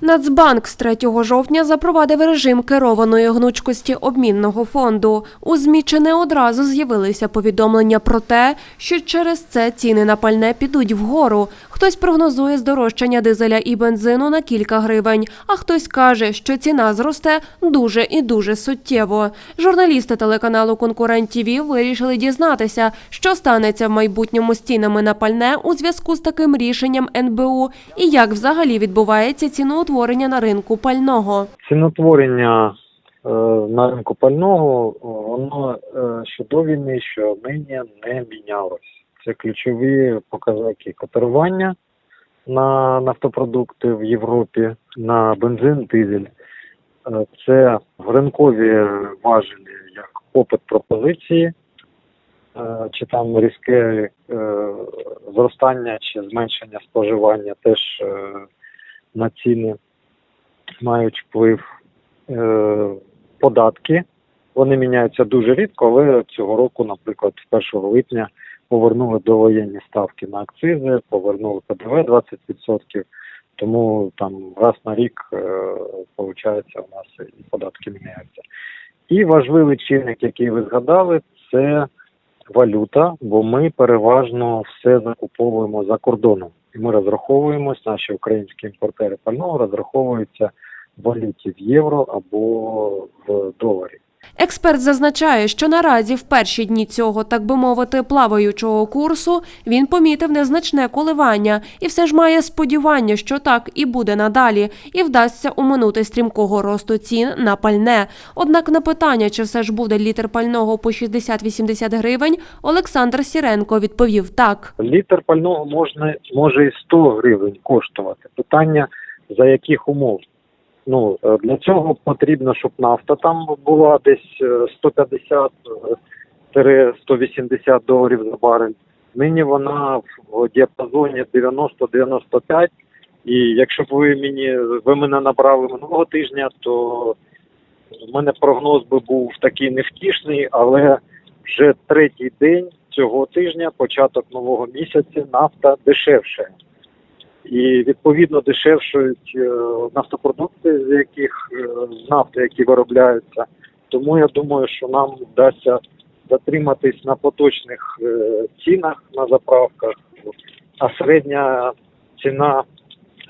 Нацбанк з 3 жовтня запровадив режим керованої гнучкості обмінного фонду. У ЗМІ чи не одразу з'явилися повідомлення про те, що через це ціни на пальне підуть вгору. Хтось прогнозує здорожчання дизеля і бензину на кілька гривень, а хтось каже, що ціна зросте дуже і дуже суттєво. Журналісти телеканалу Конкурент ТІВІ вирішили дізнатися, що станеться в майбутньому з цінами на пальне у зв'язку з таким рішенням НБУ і як взагалі відбувається ціноутворення на ринку пального. Ціноутворення е, на ринку пального, воно е, що до війни, що нині не мінялось. Це ключові показники котирування на нафтопродукти в Європі, на бензин, дизель. Е, Це ринкові важелі, як попит пропозиції, е, чи там різке е, зростання чи зменшення споживання теж е, на ціни мають вплив е, податки. Вони міняються дуже рідко, але цього року, наприклад, 1 липня повернули довоєнні ставки на акцизи, повернули ПДВ 20%, тому там раз на рік е, виходить, у нас і податки міняються. І важливий чинник, який ви згадали, це валюта, бо ми переважно все закуповуємо за кордоном. Ми розраховуємось, наші українські імпортери пального розраховуються в валюті в євро або в доларі. Експерт зазначає, що наразі в перші дні цього, так би мовити, плаваючого курсу він помітив незначне коливання і все ж має сподівання, що так і буде надалі, і вдасться уминути стрімкого росту цін на пальне. Однак на питання, чи все ж буде літр пального по 60-80 гривень, Олександр Сіренко відповів так. Літр пального можна може і 100 гривень коштувати. Питання за яких умов? Ну е, для цього потрібно, щоб нафта там була десь е, 150-180 доларів за барель. Нині вона в діапазоні 90-95. І якщо б ви мені ви мене набрали минулого тижня, то в мене прогноз би був такий невтішний, але вже третій день цього тижня, початок нового місяця, нафта дешевше. І відповідно дешевшують е, нафтопродукти, з яких е, з нафти, які виробляються. Тому я думаю, що нам вдасться затриматись на поточних е, цінах на заправках, а середня ціна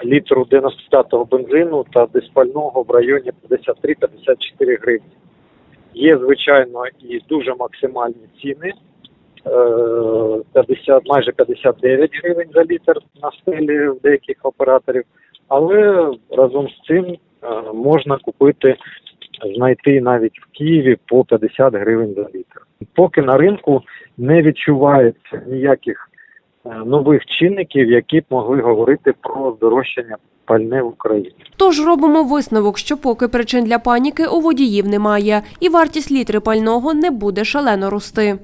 літру 95-го бензину та диспального в районі 53-54 гривні. Є, звичайно, і дуже максимальні ціни. Е, 50, майже 59 гривень за літр на стелі в деяких операторів, але разом з цим е, можна купити, знайти навіть в Києві по 50 гривень за літр. Поки на ринку не відчувається ніяких е, нових чинників, які б могли говорити про здорожчання пальне в Україні. Тож робимо висновок, що поки причин для паніки у водіїв немає, і вартість літри пального не буде шалено рости.